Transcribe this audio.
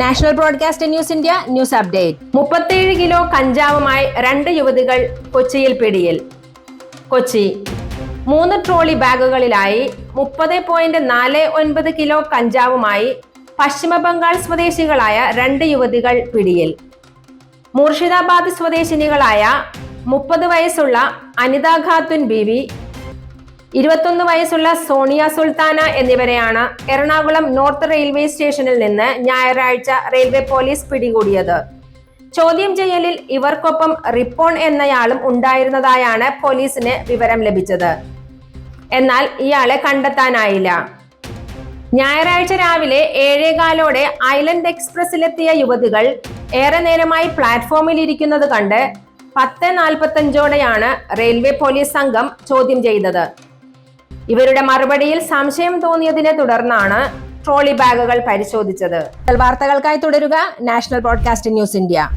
National broadcast news India news update. മുപ്പത്തേഴ് kilo കഞ്ചാവുമായി രണ്ട് യുവതികൾ കൊച്ചിയിൽ പിടിയിൽ. കൊച്ചി. മൂന്ന് ട്രോളി ബാഗുകളിലായി മുപ്പത് പോയിന്റ് നാല് ഒൻപത് കിലോ കഞ്ചാവുമായി പശ്ചിമ ബംഗാൾ സ്വദേശികളായ രണ്ട് യുവതികൾ പിടിയിൽ. മൂർഷിദാബാദ് സ്വദേശിനികളായ മുപ്പത് വയസ്സുള്ള അനിത ഖാത്തുൻ ബീവി ഇരുപത്തൊന്ന് വയസ്സുള്ള സോണിയ സുൽത്താന എന്നിവരെയാണ് എറണാകുളം നോർത്ത് റെയിൽവേ സ്റ്റേഷനിൽ നിന്ന് ഞായറാഴ്ച റെയിൽവേ പോലീസ് പിടികൂടിയത്. ചോദ്യം ചെയ്യലിൽ ഇവർക്കൊപ്പം റിപ്പോൺ എന്നയാളും ഉണ്ടായിരുന്നതായാണ് പോലീസിന് വിവരം ലഭിച്ചത്. എന്നാൽ ഇയാളെ കണ്ടെത്താനായില്ല. ഞായറാഴ്ച രാവിലെ ഏഴേകാലോടെ ഐലൻഡ് എക്സ്പ്രസിലെത്തിയ യുവതികൾ ഏറെ നേരമായി പ്ലാറ്റ്ഫോമിൽ ഇരിക്കുന്നത് കണ്ട് പത്ത് നാൽപ്പത്തഞ്ചോടെയാണ് റെയിൽവേ പോലീസ് സംഘം ചോദ്യം ചെയ്തത്. ഇവരുടെ മറുപടിയിൽ സംശയം തോന്നിയതിനെ തുടർന്നാണ് ട്രോളി ബാഗുകൾ പരിശോധിച്ചത്. വാർത്തകൾക്കായി തുടരുക. National broadcast news India.